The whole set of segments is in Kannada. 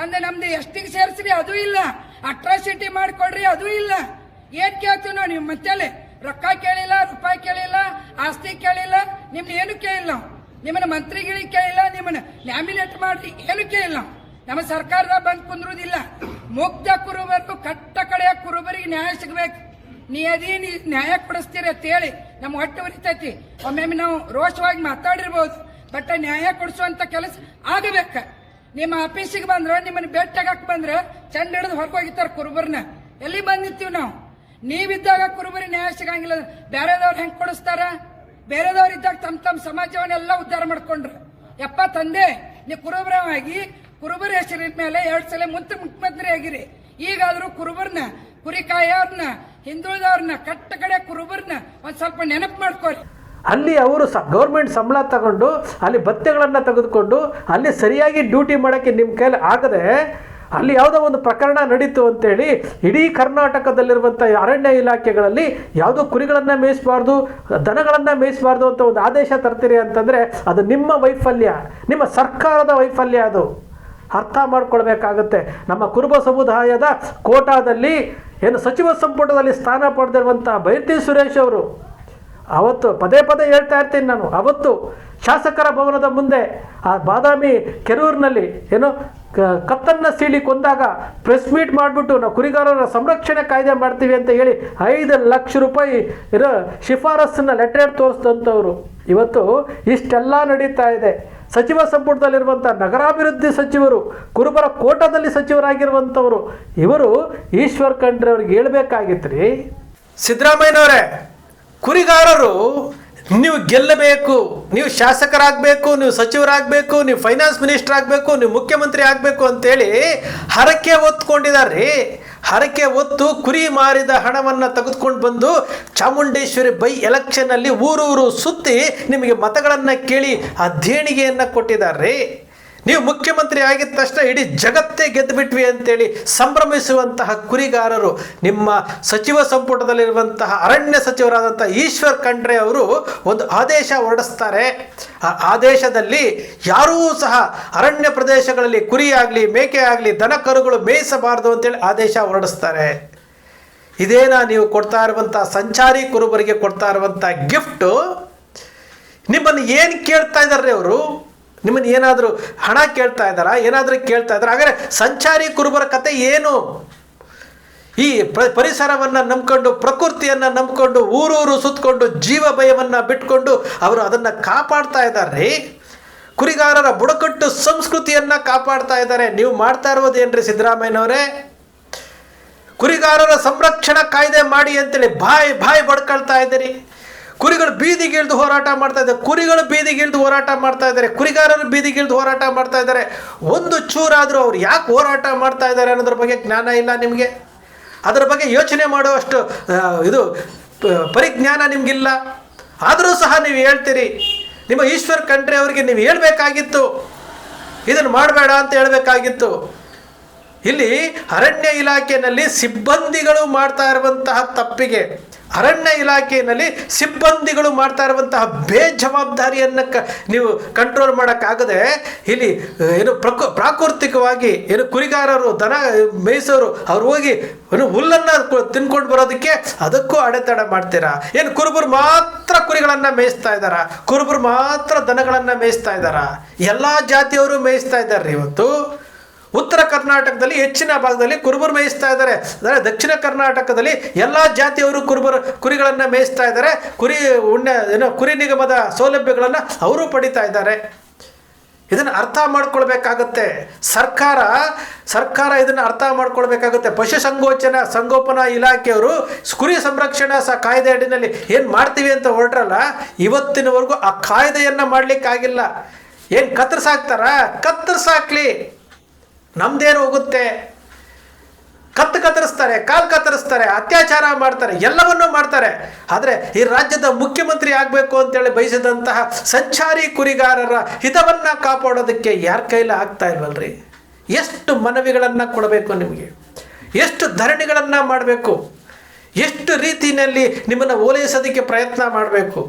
ಒಂದು ನಮ್ದು ಎಷ್ಟಿಗೆ ಸೇರಿಸ್ರಿ ಅದು ಇಲ್ಲ. ಅಟ್ರಾಸಿಟಿ ಮಾಡಿಕೊಡ್ರಿ, ಅದು ಇಲ್ಲ. ಏನ್ ಕೇಳ್ತೀವಿ ನಾವು ನೀವು ಮತ್ತೆ ರೊಕ್ಕ ಕೇಳಿಲ್ಲ, ರೂಪಾಯಿ ಕೇಳಿಲ್ಲ, ಆಸ್ತಿ ಕೇಳಿಲ್ಲ, ನಿಮ್ನ ಏನು ಕೇಳಿಲ್ಲ ನಿಮ್ಮನ್ನ ಮಂತ್ರಿಗಳಿಗೆ ಕೇಳಿಲ್ಲ, ನಿಮ್ಮನ್ನ ಲ್ಯಾಮಿನೇಟ್ ಮಾಡ್ರಿ, ಏನು ಕೇಳಿಲ್ಲ ನಮ್ಮ ಸರ್ಕಾರದ ಬಂದ್ ಕುಂದ್ರುದಿಲ್ಲ. ಮುಗ್ಧ ಕುರುಬರು, ಕಟ್ಟ ಕಡೆಯ ಕುರುಬರಿಗೆ ನ್ಯಾಯ ಸಿಗ್ಬೇಕು. ನೀ ಅದೇ ನೀ, ನ್ಯಾಯ ಕೊಡಿಸ್ತೀರಿ ಅಂತ ಹೇಳಿ ನಮ್ಮ ಹೊಟ್ಟೆ ಉರಿತೈತಿ. ಒಮ್ಮೊಮ್ಮೆ ನಾವು ರೋಷವಾಗಿ ಮಾತಾಡಿರ್ಬೋದು, ಬಟ್ ನ್ಯಾಯ ಕೊಡಿಸುವಂತ ಕೆಲಸ ಆಗಬೇಕ. ನಿಮ್ಮ ಆಫೀಸಿಗೆ ಬಂದ್ರೆ, ನಿಮ್ಮನ್ನ ಭೇಟಿಯಾಗಕ್ ಬಂದ್ರೆ ಚಂಡ ಹಿಡಿದು ಹೊರಗೋಗಿತ್ತಾರ ಕುರುಬರ್ನ. ಎಲ್ಲಿ ಬಂದಿರ್ತೀವಿ ನಾವು? ನೀವಿದ್ದಾಗ ಕುರುಬರಿ ನ್ಯಾಯ ಸಿಗಂಗಿಲ್ಲ. ಬೇರೆದವ್ರು ಹೆಂಗ್ ಕೊಡಿಸ್ತಾರ? ಬೇರೆದವ್ರು ಇದ್ದಾಗ ತಮ್ಮ ತಮ್ಮ ಸಮಾಜವನ್ನೆಲ್ಲ ಉದ್ಧಾರ ಮಾಡ್ಕೊಂಡ್ರು. ಯಪ್ಪ ತಂದೆ ನೀವು ಕುರುಬರವಾಗಿ, ಕುರುಬರ ಹೆಸರಿನ ಮೇಲೆ ಎರಡ್ ಸಲ ಮುಂತ ಮುಖ್ಯಮಂತ್ರಿ ಆಗಿರಿ. ಈಗಾದ್ರೂ ಕುರುಬರ್ನ ಕುರಿ ಕಾಯೋರ್ನ ಹಿಂದುಳಿದವ್ರನ್ನ ಕಟ್ಟ ಕಡೆ ಕುರುಬರ್ನ ಒಂದ್ ಸ್ವಲ್ಪ ನೆನಪು ಮಾಡ್ಕೊರಿ. ಅಲ್ಲಿ ಅವರು ಸ ಗೌರ್ಮೆಂಟ್ ಸಂಬಳ ತಗೊಂಡು, ಅಲ್ಲಿ ಭತ್ಯೆಗಳನ್ನು ತೆಗೆದುಕೊಂಡು, ಅಲ್ಲಿ ಸರಿಯಾಗಿ ಡ್ಯೂಟಿ ಮಾಡೋಕ್ಕೆ ನಿಮ್ಮ ಕೈಲಿ ಆಗದೆ, ಅಲ್ಲಿ ಯಾವುದೋ ಒಂದು ಪ್ರಕರಣ ನಡೀತು ಅಂತೇಳಿ, ಇಡೀ ಕರ್ನಾಟಕದಲ್ಲಿರುವಂಥ ಅರಣ್ಯ ಇಲಾಖೆಗಳಲ್ಲಿ ಯಾವುದೋ ಕುರಿಗಳನ್ನು ಮೇಯಿಸಬಾರ್ದು, ದನಗಳನ್ನು ಮೇಯಿಸಬಾರ್ದು ಅಂತ ಒಂದು ಆದೇಶ ತರ್ತೀರಿ ಅಂತಂದರೆ, ಅದು ನಿಮ್ಮ ವೈಫಲ್ಯ, ನಿಮ್ಮ ಸರ್ಕಾರದ ವೈಫಲ್ಯ ಅದು. ಅರ್ಥ ಮಾಡ್ಕೊಳ್ಬೇಕಾಗತ್ತೆ. ನಮ್ಮ ಕುರುಬ ಸಮುದಾಯದ ಕೋಟಾದಲ್ಲಿ, ಏನು ಸಚಿವ ಸಂಪುಟದಲ್ಲಿ ಸ್ಥಾನ ಪಡೆದಿರುವಂಥ ಬೈರ್ತಿ ಸುರೇಶ್ ಅವರು ಅವತ್ತು ಪದೇ ಪದೇ ಹೇಳ್ತಾ ಇರ್ತೀನಿ ನಾನು. ಅವತ್ತು ಶಾಸಕರ ಭವನದ ಮುಂದೆ ಆ ಬಾದಾಮಿ ಕೆರೂರಿನಲ್ಲಿ ಏನು ಕತ್ತನ್ನ ಸೀಳಿ ಕೊಂದಾಗ ಪ್ರೆಸ್ ಮೀಟ್ ಮಾಡಿಬಿಟ್ಟು ನಾವು ಕುರಿಗಾರರ ಸಂರಕ್ಷಣೆ ಕಾಯ್ದೆ ಮಾಡ್ತೀವಿ ಅಂತ ಹೇಳಿ ಐದು ಲಕ್ಷ ರೂಪಾಯಿ ಇರೋ ಶಿಫಾರಸ್ಸನ್ನು ಲೆಟರ್ ತೋರಿಸಿದಂಥವ್ರು. ಇವತ್ತು ಇಷ್ಟೆಲ್ಲ ನಡೀತಾ ಇದೆ. ಸಚಿವ ಸಂಪುಟದಲ್ಲಿರುವಂಥ ನಗರಾಭಿವೃದ್ಧಿ ಸಚಿವರು, ಕುರುಬರ ಕೋಟದಲ್ಲಿ ಸಚಿವರಾಗಿರುವಂಥವರು, ಇವರು ಈಶ್ವರ್ ಖಂಡ್ರೆ ಅವ್ರಿಗೆ ಹೇಳ್ಬೇಕಾಗಿತ್ತು ರೀ ಸಿದ್ದರಾಮಯ್ಯನವರೇ ಕುರಿಗಾರರು, ನೀವು ಗೆಲ್ಲಬೇಕು, ನೀವು ಶಾಸಕರಾಗಬೇಕು, ನೀವು ಸಚಿವರಾಗಬೇಕು, ನೀವು ಫೈನಾನ್ಸ್ ಮಿನಿಸ್ಟರ್ ಆಗಬೇಕು, ನೀವು ಮುಖ್ಯಮಂತ್ರಿ ಆಗಬೇಕು ಅಂತೇಳಿ ಹರಕೆ ಒತ್ಕೊಂಡಿದ್ದಾರೆ ಹರಕೆ ಒತ್ತು ಕುರಿ ಮಾರಿದ ಹಣವನ್ನು ತೆಗೆದುಕೊಂಡು ಬಂದು ಚಾಮುಂಡೇಶ್ವರಿ ಬೈ ಎಲೆಕ್ಷನ್ನಲ್ಲಿ ಊರೂರು ಸುತ್ತಿ ನಿಮಗೆ ಮತಗಳನ್ನು ಕೇಳಿ ಆ ದೇಣಿಗೆಯನ್ನು ಕೊಟ್ಟಿದ್ದಾರೆ. ನೀವು ಮುಖ್ಯಮಂತ್ರಿ ಆಗಿದ ತಕ್ಷಣ ಇಡೀ ಜಗತ್ತೇ ಗೆದ್ದುಬಿಟ್ವಿ ಅಂತೇಳಿ ಸಂಭ್ರಮಿಸುವಂತಹ ಕುರಿಗಾರರು ನಿಮ್ಮ ಸಚಿವ ಸಂಪುಟದಲ್ಲಿರುವಂತಹ ಅರಣ್ಯ ಸಚಿವರಾದಂಥ ಈಶ್ವರ್ ಖಂಡ್ರೆ ಅವರು ಒಂದು ಆದೇಶ ಹೊರಡಿಸ್ತಾರೆ. ಆ ಆದೇಶದಲ್ಲಿ ಯಾರೂ ಸಹ ಅರಣ್ಯ ಪ್ರದೇಶಗಳಲ್ಲಿ ಕುರಿಯಾಗಲಿ ಮೇಕೆ ಆಗಲಿ ದನ ಕರುಗಳು ಮೇಯಿಸಬಾರದು ಅಂತೇಳಿ ಆದೇಶ ಹೊರಡಿಸ್ತಾರೆ. ಇದೇನಾ ನೀವು ಕೊಡ್ತಾ ಇರುವಂಥ ಸಂಚಾರಿ ಕುರುಬರಿಗೆ ಕೊಡ್ತಾ ಇರುವಂಥ ಗಿಫ್ಟು? ನಿಮ್ಮನ್ನು ಏನು ಕೇಳ್ತಾ ಇದ್ದಾರೆ ಅವರು? ನಿಮ್ಮನ್ನು ಏನಾದರೂ ಹಣ ಕೇಳ್ತಾ ಇದ್ದಾರಾ? ಏನಾದರೂ ಕೇಳ್ತಾ ಇದ್ದಾರೆ? ಹಾಗಾದರೆ ಸಂಚಾರಿ ಕುರುಬರ ಕತೆ ಏನು? ಈ ಪ್ರ ಪರಿಸರವನ್ನು ನಂಬಿಕೊಂಡು, ಪ್ರಕೃತಿಯನ್ನು ನಂಬಿಕೊಂಡು, ಊರೂರು ಸುತ್ತಕೊಂಡು ಜೀವ ಭಯವನ್ನು ಬಿಟ್ಕೊಂಡು ಅವರು ಅದನ್ನು ಕಾಪಾಡ್ತಾ ಇದ್ದಾರೆ. ಕುರಿಗಾರರ ಬುಡಕಟ್ಟು ಸಂಸ್ಕೃತಿಯನ್ನು ಕಾಪಾಡ್ತಾ ಇದ್ದಾರೆ. ನೀವು ಮಾಡ್ತಾ ಇರೋದು ಏನ್ರಿ ಸಿದ್ದರಾಮಯ್ಯನವರೇ? ಕುರಿಗಾರರ ಸಂರಕ್ಷಣಾ ಕಾಯ್ದೆ ಮಾಡಿ ಅಂತೇಳಿ ಬಾಯ್ ಬಾಯ್ ಬಡ್ಕೊಳ್ತಾ ಇದ್ದೀರಿ. ಕುರಿಗಳು ಬೀದಿಗಿಳಿದು ಹೋರಾಟ ಮಾಡ್ತಾ ಇದ್ದಾರೆ. ಕುರಿಗಳು ಬೀದಿಗಿಳಿದು ಹೋರಾಟ ಮಾಡ್ತಾ ಇದ್ದಾರೆ. ಕುರಿಗಾರರು ಬೀದಿಗಿಳಿದು ಹೋರಾಟ ಮಾಡ್ತಾ ಇದ್ದಾರೆ. ಒಂದು ಚೂರಾದರೂ ಅವ್ರು ಯಾಕೆ ಹೋರಾಟ ಮಾಡ್ತಾ ಇದ್ದಾರೆ ಅನ್ನೋದ್ರ ಬಗ್ಗೆ ಜ್ಞಾನ ಇಲ್ಲ ನಿಮಗೆ? ಅದರ ಬಗ್ಗೆ ಯೋಚನೆ ಮಾಡುವಷ್ಟು ಇದು ಪರಿಜ್ಞಾನ ನಿಮಗಿಲ್ಲ. ಆದರೂ ಸಹ ನೀವು ಹೇಳ್ತೀರಿ, ನಿಮ್ಮ ಈಶ್ವರ್ ಖಂಡ್ರೆ ಅವರಿಗೆ ನೀವು ಹೇಳಬೇಕಾಗಿತ್ತು. ಇದನ್ನು ಮಾಡಬೇಡ ಅಂತ ಹೇಳಬೇಕಾಗಿತ್ತು. ಇಲ್ಲಿ ಅರಣ್ಯ ಇಲಾಖೆಯಲ್ಲಿ ಸಿಬ್ಬಂದಿಗಳು ಮಾಡ್ತಾ ಇರುವಂತಹ ತಪ್ಪಿಗೆ, ಅರಣ್ಯ ಇಲಾಖೆಯಲ್ಲಿ ಸಿಬ್ಬಂದಿಗಳು ಮಾಡ್ತಾ ಇರುವಂತಹ ಬೇಜವಾಬ್ದಾರಿಯನ್ನು ಕ, ನೀವು ಕಂಟ್ರೋಲ್ ಮಾಡೋಕ್ಕಾಗದೆ, ಇಲ್ಲಿ ಏನು ಪ್ರಕೃ, ಪ್ರಾಕೃತಿಕವಾಗಿ ಏನು ಕುರಿಗಾರರು, ದನ, ಮೇಯಿಸೋರು, ಅವ್ರು ಹೋಗಿ ಏನು ಹುಲ್ಲನ್ನು ತಿನ್ಕೊಂಡು ಬರೋದಕ್ಕೆ ಅದಕ್ಕೂ ಅಡೆತಡೆ ಮಾಡ್ತೀರಾ? ಏನು ಕುರುಬರು ಮಾತ್ರ ಕುರಿಗಳನ್ನು ಮೇಯಿಸ್ತಾ ಇದ್ದಾರಾ? ಕುರುಬರು ಮಾತ್ರ ದನಗಳನ್ನು ಮೇಯಿಸ್ತಾ ಇದ್ದಾರಾ? ಎಲ್ಲ ಜಾತಿಯವರು ಮೇಯಿಸ್ತಾ ಇದ್ದಾರೆ ಇವತ್ತು? ಉತ್ತರ ಕರ್ನಾಟಕದಲ್ಲಿ ಹೆಚ್ಚಿನ ಭಾಗದಲ್ಲಿ ಕುರುಬರು ಮೇಯಿಸ್ತಾ ಇದ್ದಾರೆ. ಅಂದರೆ ದಕ್ಷಿಣ ಕರ್ನಾಟಕದಲ್ಲಿ ಎಲ್ಲ ಜಾತಿಯವರು ಕುರುಬರು ಕುರಿಗಳನ್ನು ಮೇಯಿಸ್ತಾ ಇದ್ದಾರೆ. ಕುರಿ ಉಣ್ಣೆ, ಏನೋ ಕುರಿ ನಿಗಮದ ಸೌಲಭ್ಯಗಳನ್ನು ಅವರು ಪಡಿತಾ ಇದ್ದಾರೆ. ಇದನ್ನು ಅರ್ಥ ಮಾಡ್ಕೊಳ್ಬೇಕಾಗತ್ತೆ. ಸರ್ಕಾರ ಸರ್ಕಾರ ಇದನ್ನು ಅರ್ಥ ಮಾಡ್ಕೊಳ್ಬೇಕಾಗುತ್ತೆ. ಪಶುಸಂಗೋಚನಾ ಸಂಗೋಪನಾ ಇಲಾಖೆಯವರು ಕುರಿ ಸಂರಕ್ಷಣಾ ಸ ಕಾಯ್ದೆ ಅಡಿನಲ್ಲಿ ಏನು ಮಾಡ್ತೀವಿ ಅಂತ ಹೊರಟ್ರಲ್ಲ, ಇವತ್ತಿನವರೆಗೂ ಆ ಕಾಯ್ದೆಯನ್ನು ಮಾಡಲಿಕ್ಕಾಗಿಲ್ಲ. ಏನು ಕತ್ತರಿಸಾಕ್ತಾರ ಕತ್ತರಿಸಾಕ್ಲಿ ನಮ್ದೇನು ಹೋಗುತ್ತೆ? ಕತ್ತು ಕತ್ತರಿಸ್ತಾರೆ, ಕಾಲು ಕತ್ತರಿಸ್ತಾರೆ, ಅತ್ಯಾಚಾರ ಮಾಡ್ತಾರೆ, ಎಲ್ಲವನ್ನೂ ಮಾಡ್ತಾರೆ. ಆದರೆ ಈ ರಾಜ್ಯದ ಮುಖ್ಯಮಂತ್ರಿ ಆಗಬೇಕು ಅಂತೇಳಿ ಬಯಸಿದಂತಹ ಸಂಚಾರಿ ಕುರಿಗಾರರ ಹಿತವನ್ನು ಕಾಪಾಡೋದಕ್ಕೆ ಯಾರ ಕೈಲಿ ಆಗ್ತಾ ಇಲ್ವಲ್ರಿ? ಎಷ್ಟು ಮನವಿಗಳನ್ನು ಕೊಡಬೇಕು ನಿಮಗೆ? ಎಷ್ಟು ಧರಣಿಗಳನ್ನು ಮಾಡಬೇಕು? ಎಷ್ಟು ರೀತಿಯಲ್ಲಿ ನಿಮ್ಮನ್ನು ಓಲೈಸೋದಕ್ಕೆ ಪ್ರಯತ್ನ ಮಾಡಬೇಕು?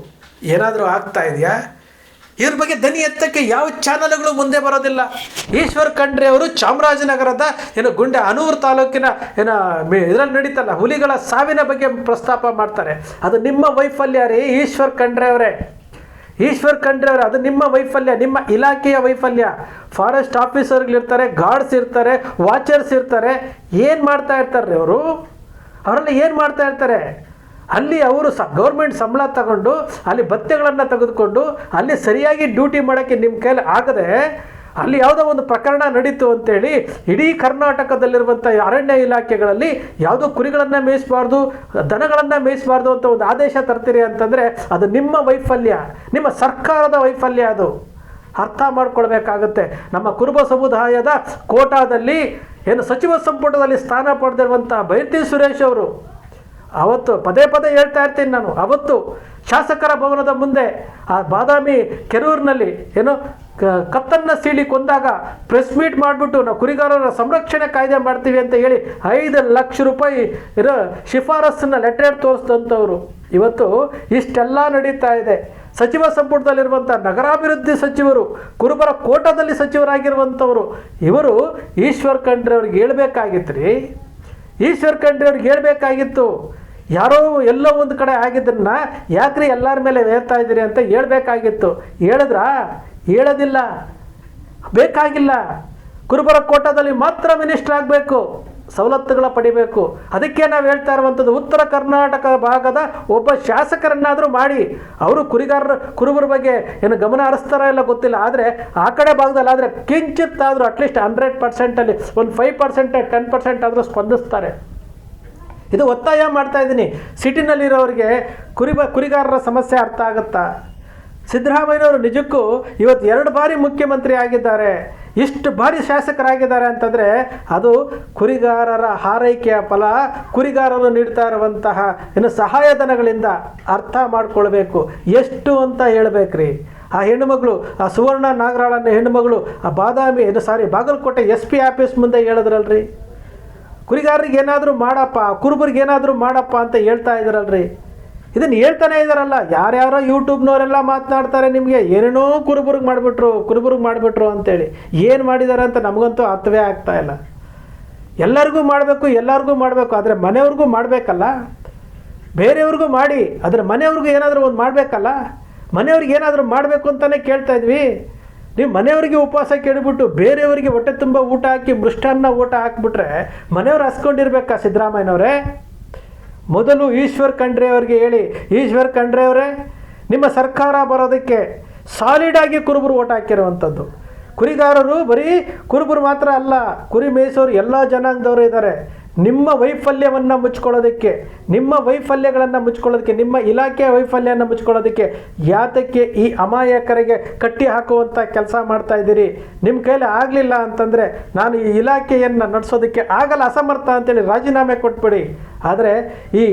ಏನಾದರೂ ಆಗ್ತಾ ಇದೆಯಾ? ಇವ್ರ ಬಗ್ಗೆ ದನಿ ಎತ್ತಕ್ಕೆ ಯಾವ ಚಾನಲ್ಗಳು ಮುಂದೆ ಬರೋದಿಲ್ಲ. ಈಶ್ವರ್ ಖಂಡ್ರೆ ಅವರು ಚಾಮರಾಜನಗರದ ಏನು ಗುಂಡೆ ಅನೂರು ತಾಲೂಕಿನ ಏನ ಇದರಲ್ಲಿ ನಡೀತಲ್ಲ, ಹುಲಿಗಳ ಸಾವಿನ ಬಗ್ಗೆ ಪ್ರಸ್ತಾಪ ಮಾಡ್ತಾರೆ. ಅದು ನಿಮ್ಮ ವೈಫಲ್ಯ ರೀ ಈಶ್ವರ್ ಖಂಡ್ರೆ ಅವರೇ. ಈಶ್ವರ್ ಖಂಡ್ರೆ ಅವರೇ, ಅದು ನಿಮ್ಮ ವೈಫಲ್ಯ, ನಿಮ್ಮ ಇಲಾಖೆಯ ವೈಫಲ್ಯ. ಫಾರೆಸ್ಟ್ ಆಫೀಸರ್ಗಳಿರ್ತಾರೆ ಗಾರ್ಡ್ಸ್ ಇರ್ತಾರೆ, ವಾಚರ್ಸ್ ಇರ್ತಾರೆ. ಏನು ಮಾಡ್ತಾ ಇರ್ತಾರೆ ಅವರು? ಅವರೆಲ್ಲ ಏನು ಮಾಡ್ತಾ ಇರ್ತಾರೆ? ಅಲ್ಲಿ ಅವರು ಸ ಗೌರ್ಮೆಂಟ್ ಸಂಬಳ ತಗೊಂಡು, ಅಲ್ಲಿ ಭತ್ಯೆಗಳನ್ನು ತೆಗೆದುಕೊಂಡು, ಅಲ್ಲಿ ಸರಿಯಾಗಿ ಡ್ಯೂಟಿ ಮಾಡೋಕ್ಕೆ ನಿಮ್ಮ ಕೈಲಿ ಆಗದೆ, ಅಲ್ಲಿ ಯಾವುದೋ ಒಂದು ಪ್ರಕರಣ ನಡೀತು ಅಂತೇಳಿ, ಇಡೀ ಕರ್ನಾಟಕದಲ್ಲಿರುವಂಥ ಅರಣ್ಯ ಇಲಾಖೆಗಳಲ್ಲಿ ಯಾವುದೋ ಕುರಿಗಳನ್ನು ಮೇಯಿಸಬಾರ್ದು, ದನಗಳನ್ನು ಮೇಯಿಸಬಾರ್ದು ಅಂತ ಒಂದು ಆದೇಶ ತರ್ತೀರಿ ಅಂತಂದರೆ, ಅದು ನಿಮ್ಮ ವೈಫಲ್ಯ, ನಿಮ್ಮ ಸರ್ಕಾರದ ವೈಫಲ್ಯ ಅದು. ಅರ್ಥ ಮಾಡ್ಕೊಳ್ಬೇಕಾಗತ್ತೆ. ನಮ್ಮ ಕುರುಬ ಸಮುದಾಯದ ಕೋಟಾದಲ್ಲಿ, ಏನು ಸಚಿವ ಸಂಪುಟದಲ್ಲಿ ಸ್ಥಾನ ಪಡೆದಿರುವಂಥ ಬೈರ್ತಿ ಸುರೇಶ್ ಅವರು ಅವತ್ತು ಪದೇ ಪದೇ ಹೇಳ್ತಾ ಇರ್ತೀನಿ ನಾನು. ಅವತ್ತು ಶಾಸಕರ ಭವನದ ಮುಂದೆ ಆ ಬಾದಾಮಿ ಕೆರೂರಿನಲ್ಲಿ ಏನು ಕತ್ತನ್ನ ಸೀಳಿ ಕೊಂದಾಗ ಪ್ರೆಸ್ ಮೀಟ್ ಮಾಡಿಬಿಟ್ಟು ನಾವು ಕುರಿಗಾರರ ಸಂರಕ್ಷಣೆ ಕಾಯ್ದೆ ಮಾಡ್ತೀವಿ ಅಂತ ಹೇಳಿ ಐದು ಲಕ್ಷ ರೂಪಾಯಿ ಇರೋ ಶಿಫಾರಸ್ಸನ್ನ ಲೆಟರ್ ತೋರಿಸಿದಂಥವ್ರು. ಇವತ್ತು ಇಷ್ಟೆಲ್ಲ ನಡೀತಾ ಇದೆ. ಸಚಿವ ಸಂಪುಟದಲ್ಲಿರುವಂಥ ನಗರಾಭಿವೃದ್ಧಿ ಸಚಿವರು, ಕುರುಬರ ಕೋಟದಲ್ಲಿ ಸಚಿವರಾಗಿರುವಂಥವರು, ಇವರು ಈಶ್ವರ್ ಖಂಡ್ರೆ ಅವ್ರಿಗೆ ಹೇಳ್ಬೇಕಾಗಿತ್ತು ರೀ ಈಶ್ವರ್ ಖಂಡ್ರೆ ಅವ್ರಿಗೆ ಹೇಳಬೇಕಾಗಿತ್ತು ಯಾರೋ ಎಲ್ಲೋ ಒಂದು ಕಡೆ ಆಗಿದ್ದನ್ನು ಯಾಕ್ರಿ ಎಲ್ಲರ ಮೇಲೆ ಹೇಳ್ತಾ ಇದ್ದೀರಿ ಅಂತ ಹೇಳಬೇಕಾಗಿತ್ತು. ಹೇಳಿದ್ರಾ? ಹೇಳೋದಿಲ್ಲ. ಬೇಕಾಗಿಲ್ಲ. ಕುರುಬರ ಕೋಟದಲ್ಲಿ ಮಾತ್ರ ಮಿನಿಸ್ಟ್ರ್ ಆಗಬೇಕು. ಸವಲತ್ತುಗಳ ಪಡಿಬೇಕು. ಅದಕ್ಕೆ ನಾವು ಹೇಳ್ತಾ ಇರುವಂಥದ್ದು ಉತ್ತರ ಕರ್ನಾಟಕ ಭಾಗದ ಒಬ್ಬ ಶಾಸಕರನ್ನಾದರೂ ಮಾಡಿ, ಅವರು ಕುರಿಗಾರರ, ಕುರುಬರ ಬಗ್ಗೆ ಏನು ಗಮನ ಹರಿಸ್ತಾರ ಇಲ್ಲ ಗೊತ್ತಿಲ್ಲ, ಆದರೆ ಆ ಕಡೆ ಭಾಗದಲ್ಲಿ ಆದರೆ ಕಿಂಚಿತ್ತಾದರೂ ಅಟ್ಲೀಸ್ಟ್ ಹಂಡ್ರೆಡ್ ಪರ್ಸೆಂಟಲ್ಲಿ ಒಂದು ಫೈವ್ ಪರ್ಸೆಂಟ್ ಟೆನ್ ಪರ್ಸೆಂಟ್ ಆದರೂ ಸ್ಪಂದಿಸ್ತಾರೆ. ಇದು ಒತ್ತಾಯ ಮಾಡ್ತಾ ಇದ್ದೀನಿ. ಸಿಟಿನಲ್ಲಿರೋರಿಗೆ ಕುರಿಬ, ಕುರಿಗಾರರ ಸಮಸ್ಯೆ ಅರ್ಥ ಆಗುತ್ತಾ? ಸಿದ್ದರಾಮಯ್ಯನವರು ನಿಜಕ್ಕೂ ಇವತ್ತು ಎರಡು ಬಾರಿ ಮುಖ್ಯಮಂತ್ರಿ ಆಗಿದ್ದಾರೆ. ಇಷ್ಟು ಬಾರಿ ಶಾಸಕರಾಗಿದ್ದಾರೆ ಅಂತಂದರೆ ಅದು ಕುರಿಗಾರರ ಹಾರೈಕೆಯ ಫಲ ಕುರಿಗಾರರು ನೀಡ್ತಾ ಇರುವಂತಹ ಏನು ಸಹಾಯಧನಗಳಿಂದ ಅರ್ಥ ಮಾಡಿಕೊಳ್ಬೇಕು. ಎಷ್ಟು ಅಂತ ಹೇಳ್ಬೇಕ್ರಿ. ಆ ಹೆಣ್ಣುಮಗಳು, ಆ ಸುವರ್ಣ ನಾಗರಾಳನ್ನ ಹೆಣ್ಣುಮಗಳು, ಆ ಬಾದಾಮಿ ಏನು sorry Bagalkot S P office ಮುಂದೆ ಹೇಳಿದ್ರಲ್ರಿ. ಕುರಿಗಾರರಿಗೆ ಏನಾದರೂ ಮಾಡಪ್ಪ ಕುರುಬರಿಗೆ ಏನಾದರೂ ಮಾಡಪ್ಪ ಅಂತ ಹೇಳ್ತಾ ಇದ್ದಾರಲ್ರಿ ಇದನ್ನು ಹೇಳ್ತಾನೆ ಇದ್ದಾರಲ್ಲ ಯಾರ್ಯಾರೋ ಯೂಟ್ಯೂಬ್ನವರೆಲ್ಲ ಮಾತನಾಡ್ತಾರೆ ನಿಮಗೆ, ಏನೇನೋ ಕುರುಬರಿಗೆ ಮಾಡಿಬಿಟ್ರು ಕುರುಬರಿಗೆ ಮಾಡಿಬಿಟ್ರು ಅಂತೇಳಿ. ಏನು ಮಾಡಿದ್ದಾರೆ ಅಂತ ನಮಗಂತೂ ಅರ್ಥವೇ ಆಗ್ತಾ ಇಲ್ಲ. ಎಲ್ಲರಿಗೂ ಮಾಡಬೇಕು ಎಲ್ಲರಿಗೂ ಮಾಡಬೇಕು, ಆದರೆ ಮನೆಯವ್ರಿಗೂ ಮಾಡಬೇಕಲ್ಲ? ಬೇರೆಯವ್ರಿಗೂ ಮಾಡಿ, ಆದರೆ ಮನೆಯವ್ರಿಗೂ ಏನಾದರೂ ಒಂದು ಮಾಡಬೇಕಲ್ಲ? ಮನೆಯವ್ರಿಗೆ ಏನಾದರೂ ಮಾಡಬೇಕು ಅಂತಲೇ ಕೇಳ್ತಾ ಇದ್ವಿ. ನೀವು ಮನೆಯವರಿಗೆ ಉಪವಾಸ ಕೇಳಿಬಿಟ್ಟು ಬೇರೆಯವರಿಗೆ ಹೊಟ್ಟೆ ತುಂಬ ಊಟ ಹಾಕಿ ಮೃಷ್ಟಾನ್ನ ಊಟ ಹಾಕ್ಬಿಟ್ರೆ ಮನೆಯವ್ರು ಹಸ್ಕೊಂಡಿರ್ಬೇಕಾ ಸಿದ್ದರಾಮಯ್ಯನವರೇ? ಮೊದಲು ಈಶ್ವರ್ ಖಂಡ್ರೆ ಅವರಿಗೆ ಹೇಳಿ, ಈಶ್ವರ್ ಖಂಡ್ರೆ ಅವರೇ, ನಿಮ್ಮ ಸರ್ಕಾರ ಬರೋದಕ್ಕೆ ಸಾಲಿಡ್ ಆಗಿ ಕುರುಬರು ಓಟ್ ಹಾಕಿರುವಂಥದ್ದು. ಕುರಿಗಾರರು ಬರೀ ಕುರುಬರು ಮಾತ್ರ ಅಲ್ಲ, ಕುರಿ ಮೇಯಿಸೋರು ಎಲ್ಲ ಜನಾಂಗದವರು ಇದ್ದಾರೆ. ನಿಮ್ಮ ವೈಫಲ್ಯವನ್ನು ಮುಚ್ಕೊಳ್ಳೋದಕ್ಕೆ, ನಿಮ್ಮ ವೈಫಲ್ಯಗಳನ್ನು ಮುಚ್ಕೊಳ್ಳೋದಕ್ಕೆ, ನಿಮ್ಮ ಇಲಾಖೆಯ ವೈಫಲ್ಯವನ್ನು ಮುಚ್ಕೊಳ್ಳೋದಕ್ಕೆ ಯಾತಕ್ಕೆ ಈ ಅಮಾಯಕರಿಗೆ ಕಟ್ಟಿ ಹಾಕುವಂಥ ಕೆಲಸ ಮಾಡ್ತಾ ಇದ್ದೀರಿ? ನಿಮ್ಮ ಕೈಲಿ ಆಗಲಿಲ್ಲ ಅಂತಂದರೆ ನಾನು ಈ ಇಲಾಖೆಯನ್ನು ನಡೆಸೋದಕ್ಕೆ ಆಗಲ್ಲ, ಅಸಮರ್ಥ ಅಂತೇಳಿ ರಾಜೀನಾಮೆ ಕೊಟ್ಬಿಡಿ. ಆದರೆ ಈ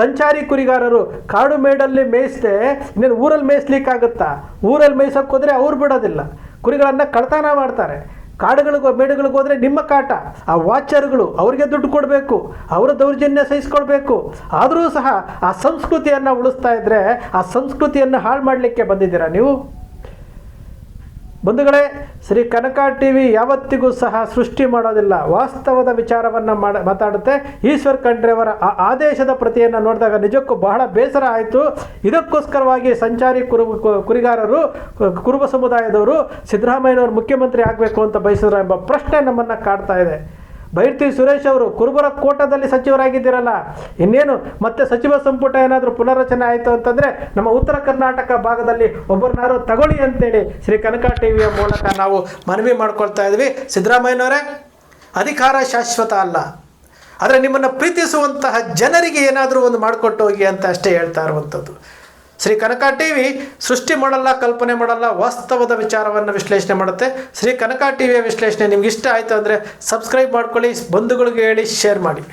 ಸಂಚಾರಿ ಕುರಿಗಾರರು ಕಾಡು ಮೇಡಲ್ಲಿ ಮೇಯಿಸದೆ ಇನ್ನೇನು ಊರಲ್ಲಿ ಮೇಯಿಸ್ಲಿಕ್ಕಾಗುತ್ತಾ? ಊರಲ್ಲಿ ಮೇಯ್ಸೋಕ್ಕೋದ್ರೆ ಅವ್ರು ಬಿಡೋದಿಲ್ಲ. ಕುರಿಗಳನ್ನು ಕಳ್ತನ ಮಾಡ್ತಾರೆ. ಕಾಡುಗಳಿಗೂ ಮೇಡುಗಳಿಗೆ ಹೋದರೆ ನಿಮ್ಮ ಕಾಟ. ಆ ವಾಚರ್ಗಳು ಅವರಿಗೆ ದುಡ್ಡು ಕೊಡಬೇಕು, ಅವರ ದೌರ್ಜನ್ಯ ಸಹಿಸ್ಕೊಳ್ಬೇಕು. ಆದರೂ ಸಹ ಆ ಸಂಸ್ಕೃತಿಯನ್ನು ಉಳಿಸ್ತಾ ಇದ್ದರೆ ಆ ಸಂಸ್ಕೃತಿಯನ್ನು ಹಾಳು ಮಾಡಲಿಕ್ಕೆ ಬಂದಿದ್ದೀರಾ ನೀವು? ಬಂಧುಗಳೇ, ಶ್ರೀ ಕನಕ ಟಿ ವಿ ಯಾವತ್ತಿಗೂ ಸಹ ಸೃಷ್ಟಿ ಮಾಡೋದಿಲ್ಲ. ವಾಸ್ತವದ ವಿಚಾರವನ್ನು ಮಾಡ, ಮಾತಾಡುತ್ತೆ. ಈಶ್ವರ್ ಖಂಡ್ರೆಯವರ ಆ ಆದೇಶದ ಪ್ರತಿಯನ್ನು ನೋಡಿದಾಗ ನಿಜಕ್ಕೂ ಬಹಳ ಬೇಸರ ಆಯಿತು. ಇದಕ್ಕೋಸ್ಕರವಾಗಿ ಸಂಚಾರಿ ಕುರುಬ ಕುರಿಗಾರರು ಕುರುಬ ಸಮುದಾಯದವರು ಸಿದ್ದರಾಮಯ್ಯನವರು ಮುಖ್ಯಮಂತ್ರಿ ಆಗಬೇಕು ಅಂತ ಬಯಸಿದ್ರು ಎಂಬ ಪ್ರಶ್ನೆ ನಮ್ಮನ್ನು ಕಾಡ್ತಾ ಇದೆ. ಬೈರ್ತಿ ಸುರೇಶ್ ಅವರು ಕುರುಬರ ಕೋಟದಲ್ಲಿ ಸಚಿವರಾಗಿದ್ದೀರಲ್ಲ, ಇನ್ನೇನು ಮತ್ತೆ ಸಚಿವ ಸಂಪುಟ ಏನಾದರೂ ಪುನರ್ರಚನೆ ಆಯಿತು ಅಂತಂದರೆ ನಮ್ಮ ಉತ್ತರ ಕರ್ನಾಟಕ ಭಾಗದಲ್ಲಿ ಒಬ್ಬರನ್ನಾರು ತಗೊಳ್ಳಿ ಅಂತೇಳಿ ಶ್ರೀ ಕನಕ ಟಿವಿಯ ಮೂಲಕ ನಾವು ಮನವಿ ಮಾಡ್ಕೊಳ್ತಾ ಇದ್ವಿ. ಸಿದ್ದರಾಮಯ್ಯನವರೇ, ಅಧಿಕಾರ ಶಾಶ್ವತ ಅಲ್ಲ. ಆದರೆ ನಿಮ್ಮನ್ನು ಪ್ರೀತಿಸುವಂತಹ ಜನರಿಗೆ ಏನಾದರೂ ಒಂದು ಮಾಡಿಕೊಟ್ಟು ಹೋಗಿ ಅಂತ ಅಷ್ಟೇ ಹೇಳ್ತಾ ಇರುವಂಥದ್ದು. ಶ್ರೀ ಕನಕ ಟಿ ವಿ ಸೃಷ್ಟಿ ಮಾಡಲ್ಲ, ಕಲ್ಪನೆ ಮಾಡಲ್ಲ, ವಾಸ್ತವದ ವಿಚಾರವನ್ನು ವಿಶ್ಲೇಷಣೆ ಮಾಡುತ್ತೆ. ಶ್ರೀ ಕನಕ ಟಿ ವಿಯ ವಿಶ್ಲೇಷಣೆ ನಿಮ್ಗೆ ಇಷ್ಟ ಆಯಿತು ಅಂದರೆ ಸಬ್ಸ್ಕ್ರೈಬ್ ಮಾಡ್ಕೊಳ್ಳಿ, ಬಂಧುಗಳಿಗೆ ಹೇಳಿ ಶೇರ್ ಮಾಡಿ.